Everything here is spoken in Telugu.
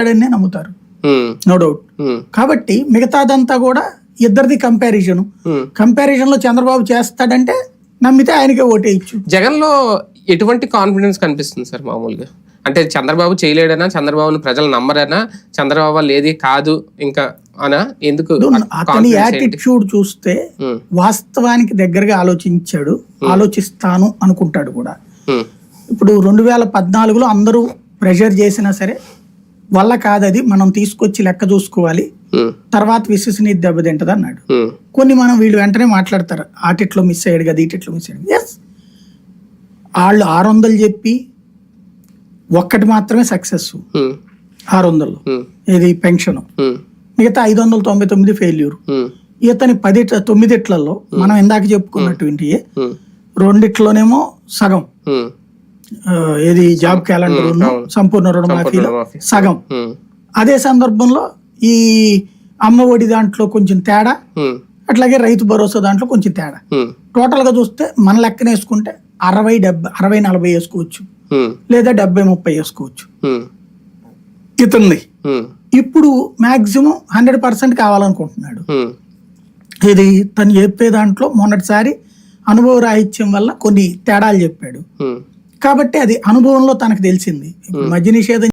చేస్తాడని నమ్ముతారు. నో డౌట్ కాబట్టి మిగతాదంతా కూడా ఇద్దరిది కంపారిజన్. కంపారిజన్లో చంద్రబాబు చేస్తాడంటే నమ్మితే ఆయనకే ఓటేయచ్చు. జగన్లో ఎటువంటి కాన్ఫిడెన్స్ కనిపిస్తుంది సార్ మామూలుగా? అంటే చంద్రబాబు చేయలేడనా? చంద్రబాబుని ప్రజలు నమ్మరనా? చంద్రబాబు వల్ల ఏది కాదు ఇంకా అనా? ఎందుకు అతని? యాటిట్యూడ్ చూస్తే వాస్తవానికి దగ్గరగా ఆలోచించాడు ఆలోచిస్తాను అనుకుంటాడు కూడా. ఇప్పుడు రెండు వేల పద్నాలుగులో అందరూ ప్రెషర్ చేసినా సరే వల్ల కాదది మనం తీసుకొచ్చి లెక్క చూసుకోవాలి. తర్వాత విశ్వసనీయ దెబ్బతింటది అన్నాడు. కొన్ని మనం వీళ్ళు వెంటనే మాట్లాడతారు. ఆటిట్లో మిస్ అయ్యాడు కదా ఈటిట్లో మిస్ అయ్యాడు. ఎస్ వాళ్ళు ఆరు వందలు చెప్పి ఒక్కటి మాత్రమే సక్సెస్ ఆరు వందలు. ఇది పెన్షన్ మిగతా ఐదు వందల తొంభై తొమ్మిది ఫెయిల్యూర్ ఇతని పది తొమ్మిదిట్లలో మనం ఇందాక చెప్పుకున్నటువంటి రెండిట్లోనేమో సగం. ఏది జాబ్ క్యాలెండర్. సంపూర్ణ రుణమాఫీలో రుణమాఫీ. సగం. అదే సందర్భంలో ఈ అమ్మ ఒడి దాంట్లో కొంచెం తేడా అట్లాగే రైతు భరోసా దాంట్లో కొంచెం తేడా. టోటల్గా చూస్తే మన లెక్కన వేసుకుంటే అరవై డెబ్బై అరవై నలభై వేసుకోవచ్చు. లేదా డెబ్బై ముప్పై వేసుకోవచ్చు. ఇతంది. ఉమ్, ఇప్పుడు మాక్సిమం హండ్రెడ్ పర్సెంట్ కావాలనుకుంటున్నాడు. ఇది తను చెప్పే దాంట్లో మొన్నటిసారి అనుభవ రాహిత్యం వల్ల కొన్ని తేడాలు చెప్పాడు. కాబట్టి అది అనుభవంలో తనకు తెలిసింది. మద్య నిషేధం